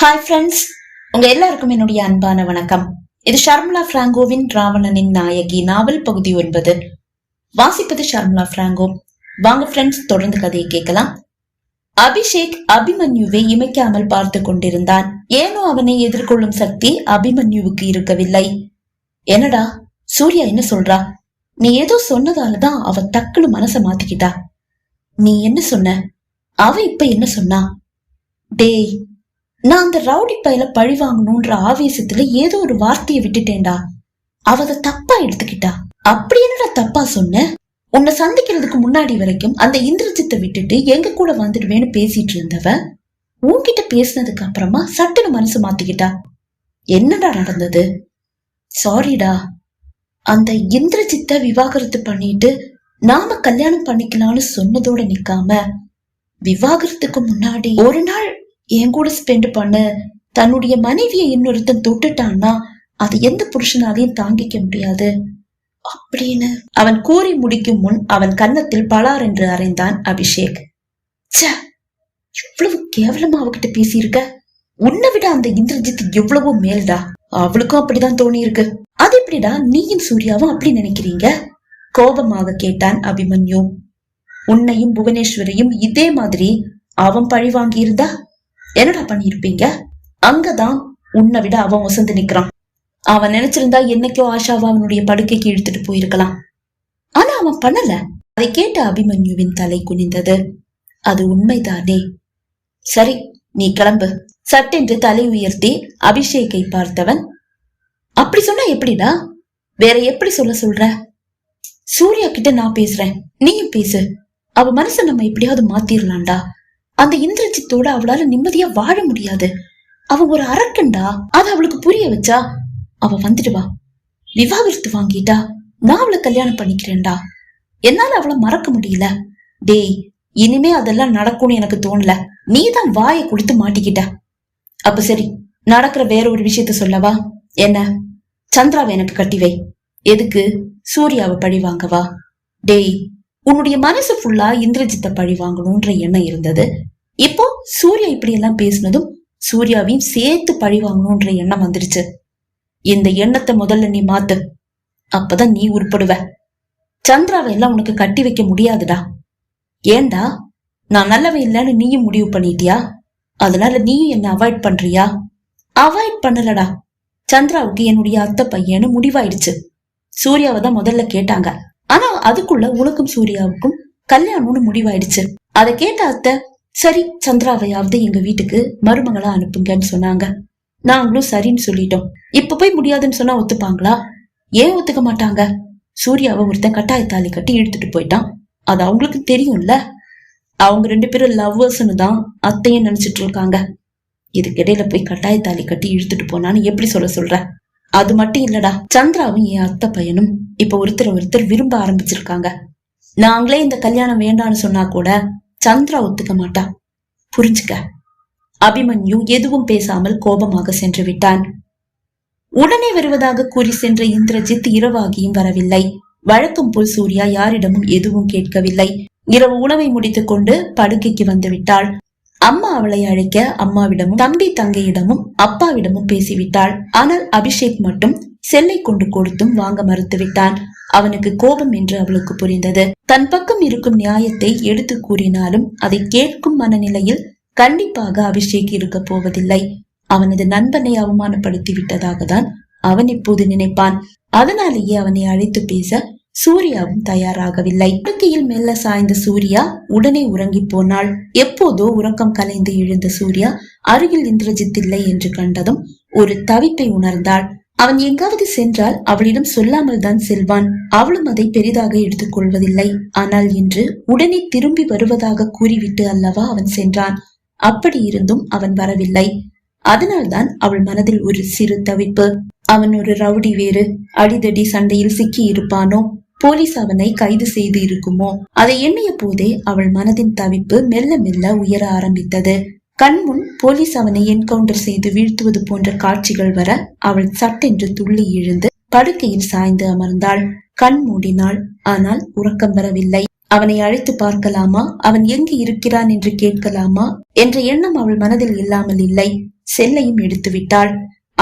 Hi friends உங்க எல்லாருக்கும் என்னுடைய அன்பான வணக்கம். இது ஷர்மிளா பிராங்கோவின் ராவணனின் நாயகி நாவல் பகுதி ஒன்பது. வாசிப்பது ஷர்மிளா பிராங்கோ. வாங்க ஃப்ரெண்ட்ஸ் தொடர்ந்து கதையை கேட்கலாம். அபிஷேக் அபிமன்யுவை இமைக்காமல் பார்த்து கொண்டிருந்தான். ஏனோ அவனை எதிர்கொள்ளும் சக்தி அபிமன்யுவுக்கு இருக்கவில்லை. என்னடா சூர்யா என்ன சொல்றா? நீ ஏதோ சொன்னதாலதான் அவ டக்குன்னு மனசை மாத்திக்கிட்டா. நீ என்ன சொன்ன? அவ இப்ப என்ன சொன்னா? டேய் நான் அந்த ரவுடி பையில பழி வாங்கணும்ன்ற ஆவேசத்துல ஏதோ ஒரு வார்த்தையை விட்டுட்டேன்டா. அவ அதை தப்பா எடுத்துக்கிட்டா. அப்படி என்னடா தப்பா சொன்ன? உன்னை சந்திக்கிறதுக்கு முன்னாடி வரைக்கும் அந்த இந்திரஜித்தை விட்டுட்டு எங்க கூட வந்துடுவேன்னு பேசிட்டு இருந்தவ உன்கிட்ட பேசினதுக்கு அப்புறமா சட்டுன்னு மனசு மாத்திக்கிட்டா. என்னடா நடந்தது? சாரிடா அந்த இந்திரஜித்தை விவாகரத்து பண்ணிட்டு நாம கல்யாணம் பண்ணிக்கலாம்னு சொன்னதோட நிக்காம விவாகரத்துக்கு முன்னாடி ஒரு நாள் என் கூட ஸ்பெண்ட் பண்ண தன்னுடைய மனைவியை இன்னொருத்தன் தொட்டுட்டான்னா அது எந்த புருஷனாலையும் தாங்கிக்க முடியாது. அப்படின்னு அவன் கூறி முடிக்கும் முன் அவன் கன்னத்தில் பலார் என்று அறைந்தான் அபிஷேக். இவ்வளவு கேவலமா அவகிட்ட பேசியிருக்க? உன்னை விட அந்த இந்திரஜித் எவ்வளவோ மேல்டா. அவளுக்கும் அப்படிதான் தோணி இருக்கு அது எப்படிடா நீயும் சூர்யாவும் அப்படி நினைக்கிறீங்க? கோபமாக கேட்டான் அபிமன்யு. உன்னையும் புவனேஸ்வரையும் இதே மாதிரி அவன் பழி வாங்கியிருந்தா? என்னடா பண்ணிருப்பீங்க அங்கதான் உன்னை விட அவன் வசந்து நிக்கிறான். அவன் நினைச்சிருந்தா என்னைக்கோ ஆஷாவை அவனுடைய படுக்கைக்கு இழுத்துட்டு போயிருக்கலாம். ஆனா அவன் பண்ணல. அதை கேட்ட அபிமன்யுவின் தலை குனிந்தது. அது உண்மைதானே? சரி நீ கிளம்பு. சட்டென்று தலை உயர்த்தி அபிஷேக்கை பார்த்தவன் அப்படி சொன்னா எப்படிடா? வேற எப்படி சொல்ல சொல்ற? சூர்யா கிட்ட நான் பேசுறேன். நீயும் பேசு. அவ மனசை நம்ம எப்படியாவது மாத்திரலாம்டா. அந்த இந்திரஜித்தோட அவளால நிம்மதியா வாழ முடியாது. அவ ஒரு அரக்கண்டா அத அவளுக்கு புரிய வச்சா அவ வந்துடுவா. விவாகரத்து வாங்கிட்டா. நான் அவளை கல்யாணம் பண்ணிக்கிறேன்டா. என்னால அவளை மறக்க முடியல. டேய் இனிமே அதெல்லாம் நடக்கும்னு எனக்கு தோணல. நீ தான் வாயை கொடுத்து மாட்டிக்கிட்ட. அப்ப சரி நடக்கிற வேற ஒரு விஷயத்த சொல்லவா? என்ன? சந்திராவை எனக்கு கட்டி வை. எதுக்கு? சூர்யாவை பழி வாங்கவா? டேய் உன்னுடைய மனசு ஃபுல்லா இந்திரஜித்தை பழி வாங்கணும்ன்ற எண்ணம் இருந்தது. இப்போ சூர்யா இப்படி எல்லாம் பேசினதும் சூர்யாவையும் சேர்த்து பழி வாங்கணும்ன்ற எண்ணம் வந்துடுச்சு. இந்த எண்ணத்தை முதல்ல நீ மாத்து. அப்பதான் நீ உருப்படுவ. சந்திராவை எல்லாம் உனக்கு கட்டி வைக்க முடியாதுடா. ஏன்டா நான் நல்லவன் இல்லைன்னு நீயும் முடிவு பண்ணிட்டியா? அதனால நீயும் என்ன அவாய்ட் பண்றியா? அவாய்ட் பண்ணலடா. சந்திராவுக்கு என்னுடைய அத்தை பையன்னு முடிவாயிடுச்சு. சூர்யாவை தான் முதல்ல கேட்டாங்க. ஆனா அதுக்குள்ள உனக்கும் சூர்யாவுக்கும் கல்யாணம்னு முடிவாயிடுச்சு. அதை கேட்ட அத்தை சரி சந்திராவையாவது எங்க வீட்டுக்கு மருமகளா அனுப்புங்கன்னு சொன்னாங்க. நாங்களும் சரின்னு சொல்லிட்டோம். இப்ப போய் முடியாதுன்னு சொன்னா ஒத்துப்பாங்களா? ஏன் ஒத்துக்க மாட்டாங்க? சூர்யாவை ஒருத்தன் கட்டாயத்தாலி கட்டி இழுத்துட்டு போயிட்டான். அது அவங்களுக்கு தெரியும்ல. அவங்க ரெண்டு பேரும் லவ்வர்ஸ்னு தான் அத்தையும் நினைச்சிட்டு இருக்காங்க. இதுக்கிடையில போய் கட்டாயத்தாலி கட்டி இழுத்துட்டு போனான்னு எப்படி சொல்ல சொல்ற? அது மட்டும் இல்லடா. சந்திராவும் என் அத்தை பையனும் இப்ப ஒருத்தர் ஒருத்தர் விரும்ப ஆரம்பிச்சிருக்காங்க. நாங்களே இந்த கல்யாணம் வேண்டான்னு சொன்னா கூட சந்திரா ஒத்துக்க மாட்டா. புரிஞ்சுக்க. அபிமன்யு எதுவும் பேசாமல் கோபமாக சென்று விட்டான். உடனே வருவதாக கூறி சென்ற இந்திரஜித் இரவாகியும் வரவில்லை. வழக்கம் போல் சூர்யா யாரிடமும் எதுவும் கேட்கவில்லை. இரவு உணவை முடித்துக் கொண்டு படுக்கைக்கு வந்து விட்டாள். அம்மா அவளை அழைக்க அம்மாவிடமும் தம்பி தங்கையிடமும் அப்பாவிடமும் பேசிவிட்டாள். ஆனால் அபிஷேக் மட்டும் செல்லை கொண்டு கொடுத்தும் வாங்க மறுத்துவிட்டான். அவனுக்கு கோபம் என்று அவளுக்கு புரிந்தது. தன் பக்கம் இருக்கும் நியாயத்தை எடுத்து கூறினாலும் அதை கேட்கும் மனநிலையில் கண்டிப்பாக அபிஷேக் இருக்க போவதில்லை. அவனது நண்பனை அவமானப்படுத்தி விட்டதாக தான் அவன் இப்போது நினைப்பான். அதனாலேயே அவனை அழைத்து பேச சூர்யாவும் தயாராகவில்லை. படுக்கையில் மெல்ல சாய்ந்த சூர்யா உடனே உறங்கி போனாள். எப்போதோ உறக்கம் கலைந்து எழுந்த சூர்யா அருகில் இந்திரஜித் இல்லை என்று கண்டதும் ஒரு தவிப்பை உணர்ந்தாள். அவன் எங்காவது சென்றால் அவளிடம் சொல்லாமல் தான் செல்வான். அவளும் அதை பெரிதாக எடுத்துக் கொள்வதில்லை. ஆனால் இன்று உடனே திரும்பி வருவதாக கூறிவிட்டு அல்லவா அவன் சென்றான். அப்படி இருந்தும் அவன் வரவில்லை. அதனால்தான் அவள் மனதில் ஒரு சிறு தவிப்பு. அவன் ஒரு ரவுடி வேறு. அடிதடி சண்டையில் சிக்கி இருப்பானோ போலீஸ் அவனை கைது செய்து இருக்குமோ? அதை எண்ணிய போதே அவள் மனதின் தவிப்பு மெல்ல மெல்ல உயர ஆரம்பித்தது. கண்முன் போலீஸ் அவனை என்கவுண்டர் செய்து வீழ்த்துவது போன்ற காட்சிகள் வர அவள் சட்டென்று துள்ளி எழுந்து படுக்கையில் சாய்ந்து அமர்ந்தாள். கண் மூடினாள். ஆனால் உறக்கம் வரவில்லை. அவனை அழைத்து பார்க்கலாமா? அவன் எங்கு இருக்கிறான் என்று கேட்கலாமா? என்ற எண்ணம் அவள் மனதில் இல்லாமல் இல்லை. செல்லையும் எடுத்து விட்டாள்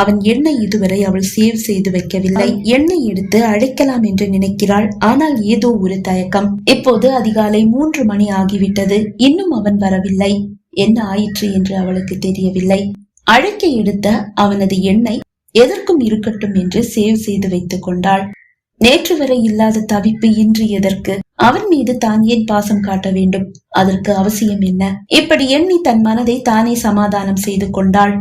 அவன் எண்ணெய் இதுவரை அவள் சேவ் செய்து வைக்கவில்லை. எண்ணெய் எடுத்து அழைக்கலாம் என்று நினைக்கிறாள். ஆனால் ஏதோ ஒரு தயக்கம். இப்போது அதிகாலை மூன்று மணி ஆகிவிட்டது. இன்னும் அவன் வரவில்லை. என்ன ஆயிற்று என்று அவளுக்கு தெரியவில்லை. அழைக்க எடுத்த அவனது எண்ணெய் எதற்கும் இருக்கட்டும் என்று சேவ் செய்து வைத்துக் கொண்டாள். நேற்று வரை இல்லாத தவிப்பு இன்று எதற்கு? அவன் மீது தான் ஏன் பாசம் காட்ட வேண்டும்? அதற்கு அவசியம் என்ன? இப்படி எண்ணி தன் மனதை தானே சமாதானம் செய்து கொண்டாள்.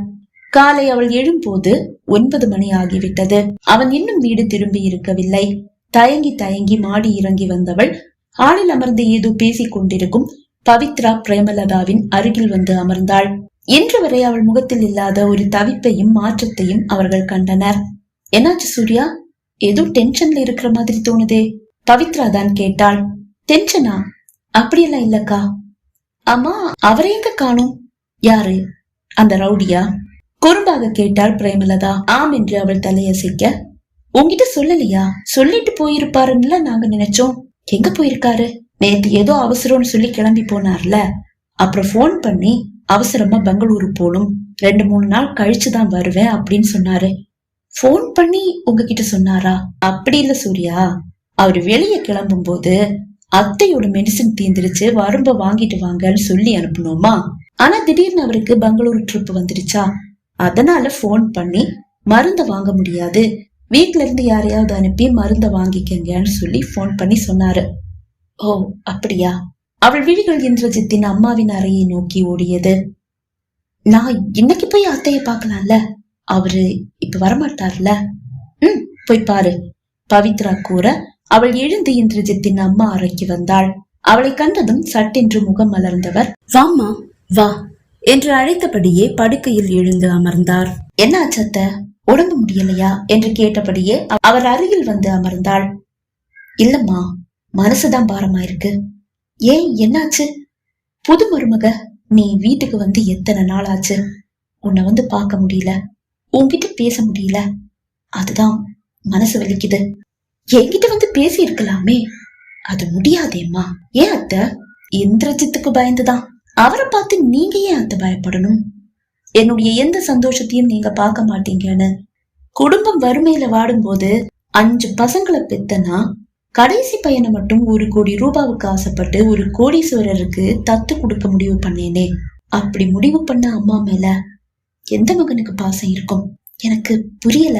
காலை அவள் எழும்போது ஒன்பது மணி ஆகிவிட்டது. அவன் இன்னும் வீடு திரும்பி இருக்கவில்லை. தயங்கி தயங்கி மாடி இறங்கி வந்தவள் ஆளில் அமர்ந்து ஏதோ பேசிக் கொண்டிருக்கும் பவித்ரா பிரேமலதாவின் அருகில் வந்து அமர்ந்தாள். இன்று வரை அவள் முகத்தில் இல்லாத ஒரு தவிப்பையும் மாற்றத்தையும் அவர்கள் கண்டனர். என்னாச்சு சூர்யா? ஏதோ டென்ஷன்ல இருக்கிற மாதிரி தோணுதே. பவித்ரா தான் கேட்டாள். டென்ஷனா? அப்படியெல்லாம் இல்லக்கா. அம்மா அவரை எங்க காணும்? யாரு? அந்த ரவுடியா? குறும்பாக கேட்டாள் பிரேமலதா. ஆம் என்று அவள் தலையசைக்க. உங்ககிட்ட சொல்லலையா? சொல்லிட்டு போயிருப்பாருன்னு நாங்க நினைச்சோம். எங்க போயிருக்காரு? நேத்து ஏதோ அவசரம்னு சொல்லி கிளம்பி போனார்ல. அப்புறம் போன் பண்ணி அவசரமா பெங்களூரு போகணும். ரெண்டு மூணு நாள் கழிச்சு தான் வருவேன் அப்படின்னு சொன்னாரு. போன் பண்ணி உங்ககிட்ட சொன்னாரா? அப்படி இல்ல சூர்யா. அவர் வெளியே கிளம்பும் போது அத்தையோட மெடிசின் தீந்துருச்சு. வரும்ப வாங்கிட்டு வாங்கன்னு சொல்லி அனுப்பணுமா ஆனா திடீர்னு அவருக்கு பெங்களூரு ட்ரிப் வந்துருச்சா? அதனால ஃபோன் பண்ணி மருந்த வாங்க முடியாது. வீட்ல இருந்து யாரையாவது அனுப்பி மருந்த வாங்கிக்கங்கன்னு சொல்லி ஃபோன் பண்ணி சொன்னாரு. ஓ அப்படியா? அவள் விழிகள் இந்திரஜித்தின் அம்மாவின் அறையை நோக்கி ஓடியது. நான் இன்னைக்கு போய் அத்தைய பார்க்கலாம்ல? அவரு இப்ப வரமாட்டார்ல? ம் போய் பாரு. பவித்ரா கூற அவள் எழுந்து இந்திரஜித்தின் அம்மா அறைக்கு வந்தாள். அவளை கண்டதும் சட்டென்று முகம் மலர்ந்தவர் வாம்மா வா. என்று அழைத்தபடியே படுக்கையில் எழுந்து அமர்ந்தார். என்ன அச்சத்த உடம்பு முடியலையா? என்று கேட்டபடியே அவர் அருகில் வந்து அமர்ந்தாள். இல்லம்மா மனசுதான் பாரமாயிருக்கு. ஏன் என்னாச்சு? புது மருமக நீ வீட்டுக்கு வந்து எத்தனை நாள் ஆச்சு உன்னை வந்து பார்க்க முடியல. உன்கிட்ட பேச முடியல. அதுதான் மனசு வலிக்குது. என்கிட்ட வந்து பேசி இருக்கலாமே அது முடியாதேம்மா. ஏன் அத்தை? இந்திரஜித்துக்கு பயந்துதான். அவரை பார்த்து நீங்க ஏன் அத்தை பயப்படணும்? என்னுடைய எந்த சந்தோஷத்தையும் நீங்க பார்க்க மாட்டீங்கன்னு. குடும்பம் வறுமையில வாடும்போது அஞ்சு பசங்களை பெத்தனா கடைசி பையனை மட்டும் ஒரு கோடி ரூபாவுக்கு ஆசைப்பட்டு ஒரு கோடீஸ்வரருக்கு தத்து கொடுக்க முடிவு பண்ணேனே. அப்படி முடிவு பண்ண அம்மா மேல எந்த மகனுக்கு பாசம் இருக்கும்? எனக்கு புரியல.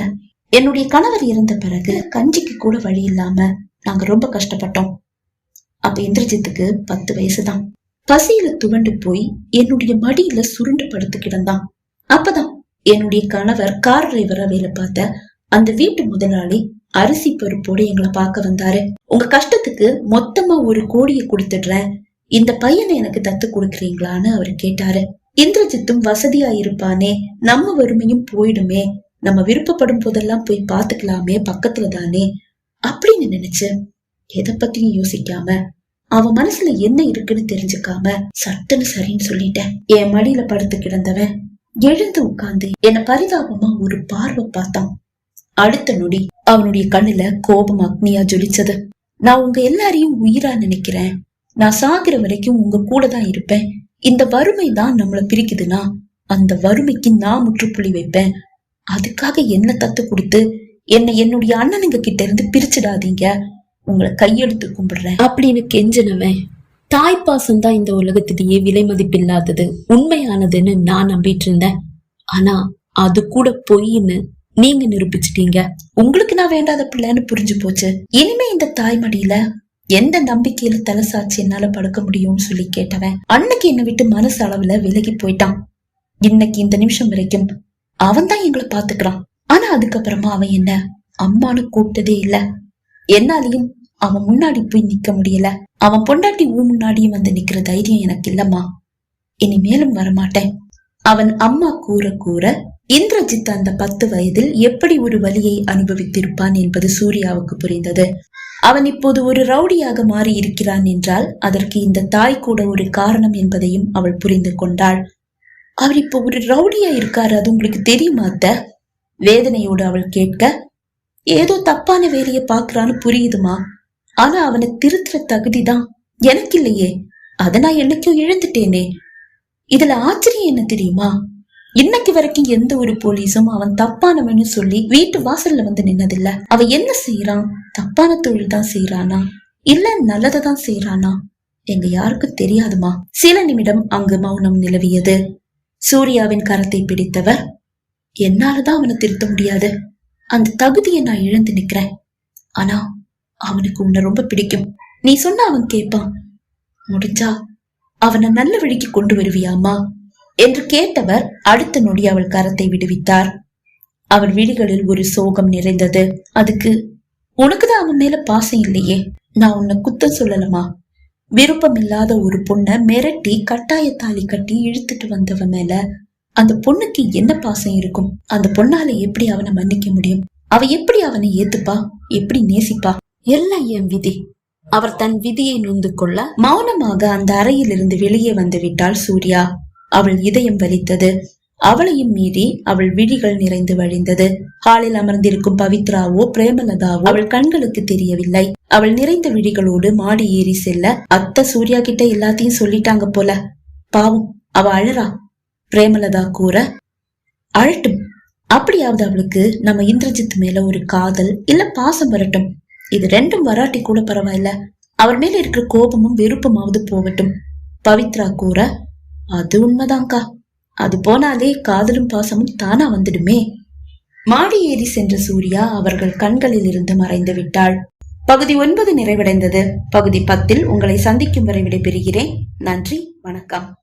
என்னுடைய கணவர் இறந்த பிறகு கஞ்சிக்கு கூட வழி இல்லாம நாங்க ரொம்ப கஷ்டப்பட்டோம். அப்ப இந்திரஜித்துக்கு பத்து வயசுதான். பசியில துவண்டு போய் என்னுடைய மடியில சுருண்டு படுத்து கிடந்தான். அப்பதான் என்னுடைய கணவர் கார் டிரைவரா வேலை பார்த்த அந்த வீட்டு முதலாளி அரிசி பருப்போடு எங்களை பார்க்க வந்தாரு. உங்க கஷ்டத்துக்கு மொத்தமா ஒரு கோடியை கொடுத்துடுறேன் இந்த பையனை எனக்கு தத்து கொடுக்குறீங்களான்னு அவர் கேட்டாரு. இந்திரஜித்தும் வசதியா இருப்பானே நம்ம வறுமையும் போயிடுமே. நம்ம விருப்பப்படும் போதெல்லாம் போய் பாத்துக்கலாமே பக்கத்துல தானே? அப்படின்னு நினைச்சு எதை பத்தியும் யோசிக்காம அவன் மனசுல என்ன இருக்குன்னு தெரிஞ்சுக்காம சட்டுன்னு சரின்னு சொல்லிட்டேன். என் மடியில படுத்து கிடந்தவன் எழுந்து உட்கார்ந்து என்ன பரிதாபமா ஒரு பார்வை பார்த்தான். அடுத்த நொடி அவனுடைய கண்ணுல கோபம் அக்னியா ஜொலிச்சது. நான் உங்க எல்லாரையும் உயிரா நினைக்கிறேன். நான் சாகிற வரைக்கும் உங்க கூட தான் இருப்பேன். இந்த வறுமை தான் நம்மள பிரிக்குதுன்னா அந்த வறுமைக்கு நான் முற்றுப்புள்ளி வைப்பேன். அதுக்காக என்ன தத்து கொடுத்து என்னை என்னுடைய அண்ணனுங்க கிட்ட இருந்து பிரிச்சிடாதீங்க. உங்களை கையெடுத்து கும்பிடுறேன். அப்படின்னு கெஞ்சினவன் தாய்ப்பாசம் தான் இந்த உலகத்திலேயே விலை மதிப்பில்லாதது. உண்மையானதுன்னு நான் நம்பிட்டு இருந்தேன் ஆனா அது கூட பொய்ன்னு நீங்க நிரூபிச்சிட்டீங்க. உங்களுக்கு நான் வேண்டாத பிள்ளைன்னு புரிஞ்சு போச்சு. இனிமே இந்த தாய்மடியில எந்த நம்பிக்கையில தலை சாட்சி என்னால படுக்க முடியும்னு சொல்லி கேட்டவன் அன்னைக்கு என்னை விட்டு மனசு அளவுல விலகி போயிட்டான். இன்னைக்கு இந்த நிமிஷம் வரைக்கும் அவன் தான் எங்களை பாத்துக்கிறான் ஆனா அதுக்கப்புறமா அவன் என்ன அம்மானு கூப்பிட்டதே இல்ல. என்னாலையும் அவன் முன்னாடி போய் நிக்க முடியல. அவன் பொண்டாட்டி ஊ முன்னாடியும் வந்து நிக்கிற தைரியம் எனக்கு இல்லம்மா. இனி மேலும் வரமாட்டேன். அவன் அம்மா கூற கூற இந்திரஜித் அந்த பத்து வயதில் எப்படி ஒரு வலியை அனுபவித்திருப்பான் என்பது சூர்யாவுக்கு புரிந்தது. அவன் இப்போது ஒரு ரவுடியாக மாறி இருக்கிறான் என்றால் அதற்கு இந்த தாய் கூட ஒரு காரணம் என்பதையும் அவள் புரிந்து கொண்டாள். அவர் இப்போ ஒரு ரவுடியா இருக்காரு அது உங்களுக்கு தெரியுமா அத்த? வேதனையோடு அவள் கேட்க ஏதோ தப்பான வேலையை பாக்குறான்னு புரியுதுமா? ஆனா அவனை திருத்துற தகுதிதான் எனக்கு இல்லையே அதை நான் என்னைக்கும் இழந்துட்டேனே. இதுல ஆச்சரியம் என்ன தெரியுமா? இன்னைக்கு வரைக்கும் எந்த ஒரு போலீஸும் அவன் தப்பானவன்னு சொல்லி வீட்டு வாசல்ல வந்து நின்னதில்ல. அவன் என்ன செய்யறான் தப்பான தொழில் தான் செய்யறானா இல்ல நல்லதை தான் செய்யறானா எங்க யாருக்கும் தெரியாதுமா? சில நிமிடம் அங்கு மௌனம் நிலவியது. சூர்யாவின் கரத்தை பிடித்தவர் என்னாலதான் அவனை திருத்த முடியாது. அந்த தகுதியை நான் இழந்து நிக்கிறேன். ஆனா அவனுக்கு உன்னை ரொம்ப பிடிக்கும். நீ சொன்ன அவன் கேட்பான் முடிஞ்சா அவனை நல்ல வழிக்கு கொண்டு வருவியாமா என்று கேட்டவர் அடுத்த நொடி அவள் கரத்தை விடுவித்தார். அவள் விழிகளில் ஒரு சோகம் நிறைந்தது. அதுக்கு உனக்குதான் அவன் மேல பாசம் இல்லையே? நான் உன்னை குத்தம் சொல்லலமா விருப்பம் இல்லாத ஒரு பொண்ணை மிரட்டி கட்டாய தாலி கட்டி இழுத்துட்டு வந்தவன் மேல அந்த பொண்ணுக்கு என்ன பாசம் இருக்கும்? அந்த பொண்ணால எப்படி அவனை மன்னிக்க முடியும்? அவ எப்படி அவனை ஏத்துப்பா? எப்படி நேசிப்பா? எல்லாம் என் விதி. அவர் தன் விதியை நொந்து கொள்ள மௌனமாக அந்த அறையிலிருந்து வெளியே வந்து விட்டாள் சூர்யா. அவள் இதயம் வலித்தது. அவளையும் மீறி அவள் விழிகள் நிறைந்து வழிந்தது. ஹாலில் அமர்ந்திருக்கும் பவித்ராவோ பிரேமலதாவோ அவள் கண்களுக்கு தெரியவில்லை. அவள் நிறைந்த விழிகளோடு மாடி ஏறி செல்ல அத்த சூர்யா கிட்ட எல்லாத்தையும் சொல்லிட்டாங்க போல. பாவம் அவ அழறா? பிரேமலதா கூற அழட்டும். அப்படியாவது அவளுக்கு நம்ம இந்திரஜித் மேல ஒரு காதல் இல்ல பாசம் வரட்டும். இது ரெண்டும் வராட்டி கூட பரவாயில்ல. அவர் மேல இருக்கிற கோபமும் வெறுப்புமாவது போகட்டும். பவித்ரா கூற அது உண்மைதான்க்கா. அது போனாலே காதலும் பாசமும் தானா வந்துடுமே. மாடி ஏறி சென்ற சூர்யா அவர்கள் கண்களில் இருந்து மறைந்து விட்டாள். பகுதி ஒன்பது நிறைவடைந்தது. பகுதி பத்தில் உங்களை சந்திக்கும் வரை விடைபெறுகிறேன். நன்றி வணக்கம்.